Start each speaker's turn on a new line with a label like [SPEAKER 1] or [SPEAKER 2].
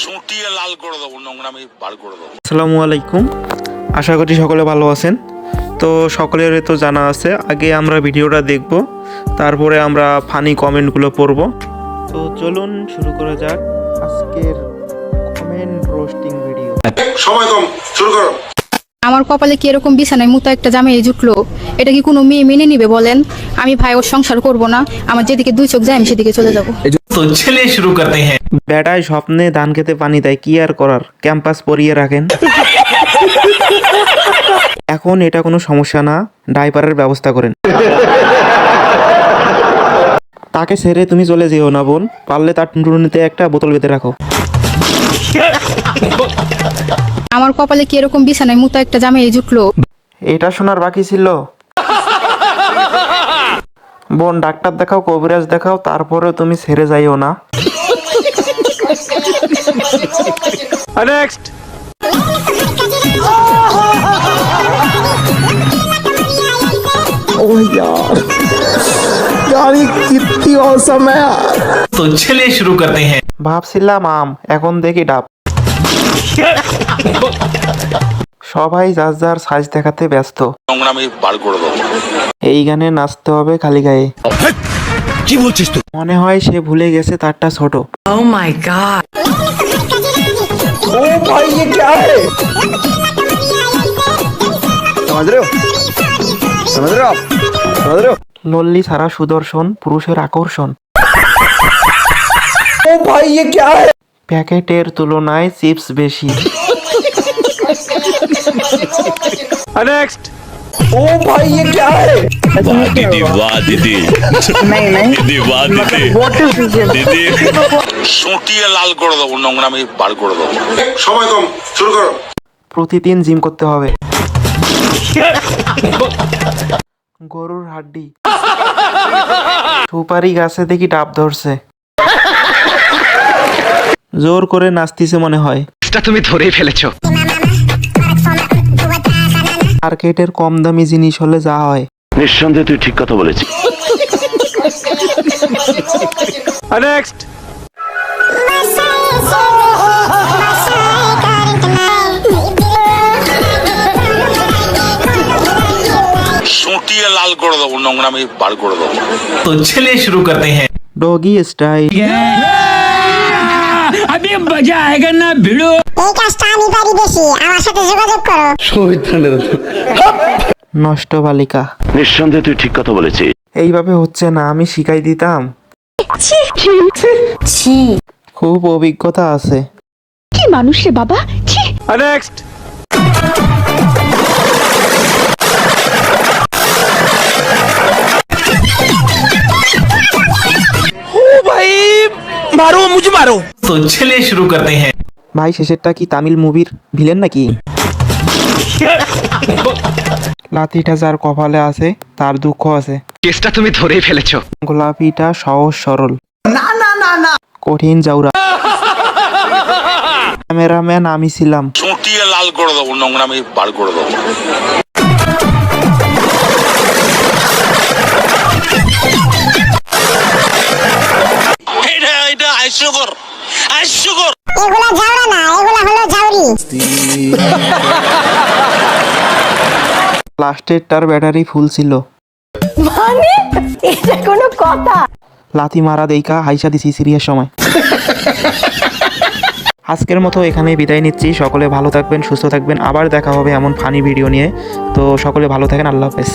[SPEAKER 1] সুটিয়ে লাল করে দেবো নোংরামি বার করে দেবো।
[SPEAKER 2] আসসালামু আলাইকুম। আশা করি সকলে ভালো আছেন। তো সকলের তো জানা আছে আগে আমরা ভিডিওটা দেখব তারপরে আমরা ফানি কমেন্টগুলো পড়ব। তো চলুন শুরু করা যাক আজকের কমেন্ট রোস্টিং ভিডিও।
[SPEAKER 3] সময় কম শুরু করো।
[SPEAKER 4] আমার কপালে কি এরকম বিছানায় মুতা একটা জামাই জুটলো? এটা কি কোনো মেয়ে মেনে নিবে বলেন? আমি ভাই ওর সংসার করব না। আমার যেদিকে দুই চোখ যায় আমি সেদিকে চলে যাব।
[SPEAKER 5] ছেলে শুরু করতে হ্যাঁ।
[SPEAKER 2] বেটায় স্বপ্নে ধান খেতে পানি দেয় কি আর করার? ক্যাম্পাস পরিয়ে রাখেন। এখন এটা কোনো সমস্যা না ডাইপারের ব্যবস্থা করেন। তাকে ছেড়ে তুমি চলে যেও না বোন পারলে তার টুনটুনিতে একটা বোতল বেঁধে রাখো।
[SPEAKER 4] আমার কপালে কি এরকম বিছানায় মুতো একটা জামাই জুটলো
[SPEAKER 2] এটা শোনার বাকি ছিল বোন ডাক্তার দেখাও কবিরাজ দেখাও তারপরেও তুমি ছেড়ে যাইও না
[SPEAKER 5] तो चलिए शुरू करते हैं
[SPEAKER 2] ভাবছিলাম আম এখন দেখি ডাব সবাই যার যার সাইজ দেখাতে ব্যস্ত
[SPEAKER 1] নোংরামি বার করে দেবো
[SPEAKER 2] এই গানে নাচতে হবে খালি গায়ে
[SPEAKER 6] কি বলছিস তুই
[SPEAKER 2] মনে হয় সে ভুলে গেছে তারটা ছোট
[SPEAKER 7] Oh my god.
[SPEAKER 6] समझ रहे हो समझ रहे हो आप समझ रहे हो
[SPEAKER 2] লল্লি সারা সুদর্শন পুরুষের আকর্ষণ
[SPEAKER 6] ओ भाई ये क्या है
[SPEAKER 2] প্যাকেটের তুলনায় চিপস বেশি
[SPEAKER 6] ओ भाई ये क्या है
[SPEAKER 8] दीदी वाह दीदी
[SPEAKER 6] नहीं नहीं
[SPEAKER 8] दीदी वाह दीदी
[SPEAKER 6] व्हाट इज दिस
[SPEAKER 8] दीदी
[SPEAKER 1] সুটিয়ে লাল করে দেবো নোংরামি বার করে দেবো
[SPEAKER 3] সময় কম শুরু করো
[SPEAKER 2] প্রতিদিন জিম করতে হবে গরুর হাড্ডি সুপারি গাছে দেখি ডাব ধরছে জোর করে নাচতিছে মনে হয়
[SPEAKER 6] এটা তুমি ধরেই ফেলেছো
[SPEAKER 2] মার্কেটের কম দামি জিনিস হলে যা হয়।
[SPEAKER 8] নিঃসন্দেহে তুই ঠিক কথা বলেছিস।
[SPEAKER 1] নেক্সট লাল করে দেবো নোংরা আমি বার করে দেবো।
[SPEAKER 5] তো চলে শুরু করতে হ্যাঁ।
[SPEAKER 2] ডগি স্টাইল
[SPEAKER 9] এই কাজটা আমি পারি বেশি আমার সাথে যোগাযোগ করো।
[SPEAKER 2] নষ্ট বালিকা।
[SPEAKER 8] নিঃসন্দেহে তুই ঠিক কথা বলেছিস।
[SPEAKER 2] এইভাবে হচ্ছে না আমি শিখাই দিতাম। খুব অভিজ্ঞতা আছে।
[SPEAKER 4] কি মানুষ রে বাবা ছি।
[SPEAKER 6] মারো মুঝে মারো
[SPEAKER 5] তো চলে শুরু করতে হ্যাঁ
[SPEAKER 2] ভাই শেষেরটা কি তামিল মুভির ভিলেন নাকি লাঠিটা যার কপালে আছে তার দুঃখ আছে
[SPEAKER 6] কেসটা তুমি ধরেই ফেলেছো
[SPEAKER 2] গোলাপিটা সহজ সরল। না না না না। কঠিন জাউরা। ক্যামেরাম্যান আমি ছিলাম।
[SPEAKER 1] লাল করে দেবো নোংরামি বার করে দেবো। হাস্যকর
[SPEAKER 9] এগুলা জাউরা না এগুলা হলো জাউরি
[SPEAKER 2] লাস্টেরটার ব্যাটারি ফুল ছিল।
[SPEAKER 9] মানে? এটা কোনো কথা।
[SPEAKER 2] লাথি মারা দেইকা হাইসা দিছি সিরিয়ার সময়। আজকের মতো এখানে বিদায় নিচ্ছি। সকলে ভালো থাকবেন সুস্থ থাকবেন। আবার দেখা হবে এমন ফানি ভিডিও নিয়ে। তো সকলে ভালো থাকেন আল্লাহ হাফেজ।